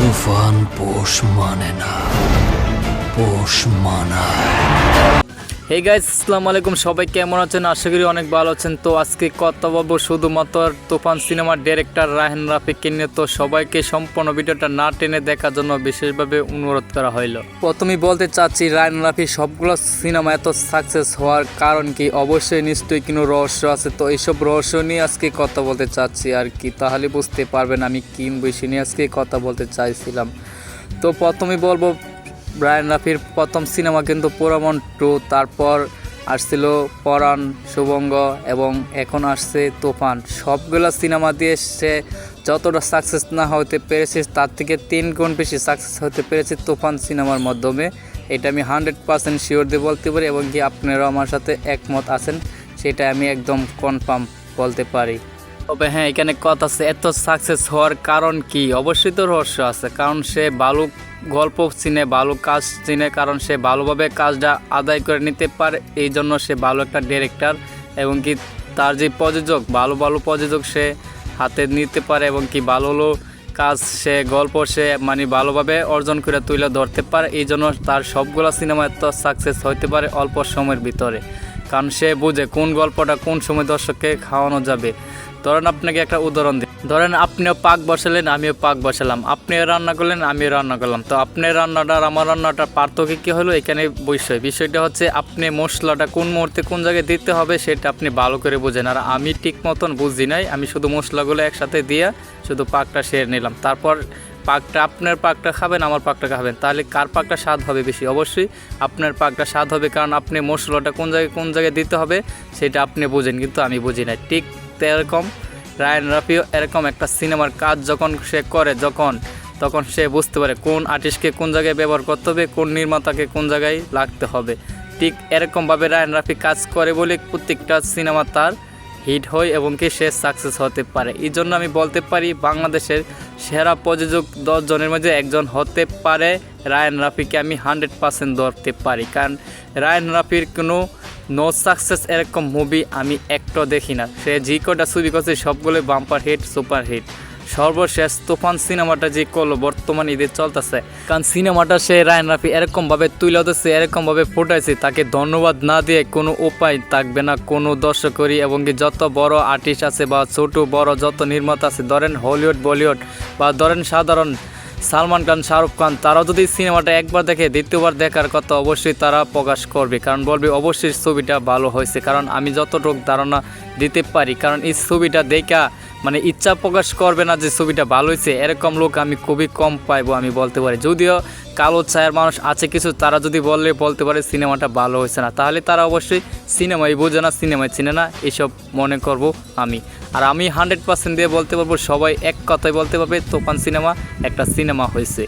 তুফান পোষ মানে না পোষ মানায়। হে গাইস আসসালামু আলাইকুম। সবাই কেমন আছেন? আশা করি অনেক ভালো আছেন। তো আজকে কথা বলব শুধুমাত্র তুফান সিনেমার ডিরেক্টর রাহেন রাফিককে নিয়ে। তো সবাইকে সম্পূর্ণ ভিডিওটা না টেনে দেখার জন্য বিশেষভাবে অনুরোধ করা হইল। প্রথমেই বলতে চাচ্ছি রায়ন রাফি সবগুলো সিনেমা এত সাকসেস হওয়ার কারণ কি? অবশ্যই নিশ্চয়ই কোনো রহস্য আছে। তো এইসব রহস্য নিয়ে আজকে কথা বলতে চাচ্ছি আর কি। তাহলে বুঝতে পারবেন আমি কি বিষয় নিয়ে আজকে কথা বলতে চাইছিলাম। তো প্রথমেই বলব ব্রায়ান রাফির প্রথম সিনেমা কিন্তু পুরামন টু, তারপর আসছিল পরাণ, শুভঙ্গ এবং এখন আসছে তোফান। সবগুলো সিনেমা দিয়ে সে যতটা সাকসেস না হতে পেরেছে, তার থেকে তিন গুণ বেশি সাকসেস হতে পেরেছে তুফান সিনেমার মাধ্যমে। এটা আমি হান্ড্রেড পার্সেন্ট শিওর দিয়ে বলতে পারি এবং কি আপনারাও আমার সাথে একমত আছেন, সেটা আমি একদম কনফার্ম বলতে পারি। তবে হ্যাঁ এখানে কথা আছে, এত সাকসেস হওয়ার কারণ কি? অবশ্যই তো রহস্য আছে, কারণ সে ভালো গল্প চিনে ভালো কাজ চিনে কারণ সে ভালোভাবে কাজটা আদায় করে নিতে পারে। এই জন্য সে ভালো একটা ডিরেক্টর এবং কি তার যে প্রযোজক, ভালো ভালো প্রযোজক সে হাতে নিতে পারে এবং কি ভালো ভালো কাজ সে, গল্প সে মানে ভালোভাবে অর্জন করে তুলে ধরতে পারে। এই জন্য তার সবগুলো সিনেমা এত সাকসেস হতে পারে অল্প সময়ের ভিতরে। কারণ সে বুঝে কোন গল্পটা কোন সময় দর্শককে খাওয়ানো যাবে। ধরেন আপনাকে একটা উদাহরণ দিই। ধরেন আপনিও পাক বসালেন, আমিও পাক বসালাম। আপনিও রান্না করলেন, আমিও রান্না করলাম। তো আপনার রান্নাটা আর আমার রান্নাটার পার্থক্য কী হলো? এখানে বিষয়। বিষয়টা হচ্ছে আপনি মশলাটা কোন মুহূর্তে কোন জায়গায় দিতে হবে সেটা আপনি ভালো করে বোঝেন। আর আমি ঠিক মতন বুঝি নাই। আমি শুধু মশলাগুলো একসাথে দিয়ে শুধু পাকটা সেরে নিলাম। তারপর পাকটা, আপনার পাকটা খাবেন, আমার পাকটা খাবেন। তাহলে কার পাকটা স্বাদ হবে বেশি? অবশ্যই আপনার পাকটা স্বাদ হবে কারণ আপনি মশলাটা কোন জায়গায় কোন জায়গায় দিতে হবে সেটা আপনি বোঝেন, কিন্তু আমি বুঝি না ঠিক এরকম রায়ন রাফিও এরকম একটা সিনেমার কাজ যখন সে করে, যখন, তখন সে বুঝতে পারে কোন আর্টিস্টকে কোন জায়গায় ব্যবহার করতে হবে, কোন নির্মাতাকে কোন জায়গায় লাগতে হবে। ঠিক এরকমভাবে রায়ন রাফি কাজ করে বলে প্রত্যেকটা সিনেমা তার হিট হয় এবং কি সে সাকসেস হতে পারে। এই জন্য আমি বলতে পারি বাংলাদেশের সেরা প্রযোজক দশ জনের মধ্যে একজন হতে পারে রায়ন রাফিকে আমি হান্ড্রেড পার্সেন্ট ধরতে পারি। কারণ রায়ন রাফির কোনো নো সাকসেস এরকম মুভি আমি একটা দেখি না। সে যে কটা ছবি করছে, সবগুলো বাম্পার হিট সুপার হিট সর্বশেষ তুফান সিনেমাটা যে করল, বর্তমান ঈদে চলতেছে। কারণ সিনেমাটা সে রায়ন রাফি এরকমভাবে তুলে ধরছে, এরকমভাবে ফুটাইছে, তাকে ধন্যবাদ না দিয়ে কোনো উপায় থাকবে না। কোনো দর্শকরই এবং কি যত বড় আর্টিস্ট আছে বা ছোট বড় যত নির্মাতা আছে, ধরেন হলিউড বলিউড বা ধরেন সাধারণ সালমান খান, শাহরুখ খান, তারাও যদি সিনেমাটা একবার দেখে, দ্বিতীয়বার দেখার কথা অবশ্যই তারা প্রকাশ করবে। কারণ বলবে, অবশ্যই ছবিটা ভালো হয়েছে। কারণ আমি যতটুক ধারণা দিতে পারি, কারণ এই ছবিটা দেখা মানে ইচ্ছা প্রকাশ করবে না যে ছবিটা ভালো হয়েছে। এরকম লোক আমি খুবই কম পাইবো, আমি বলতে পারি। যদিও কালো ছায়ার মানুষ আছে কিছু, তারা যদি বললে, বলতে পারে সিনেমাটা ভালো হয়েছে না। তাহলে তারা অবশ্যই সিনেমাই বোঝে না, সিনেমায় চিনে না। এসব মনে করব আমি। আর আমি হান্ড্রেড পার্সেন্ট দিয়ে বলতে পারব সবাই এক কথায় বলতে পারবে, তোফান সিনেমা একটা সিনেমা হয়েছে।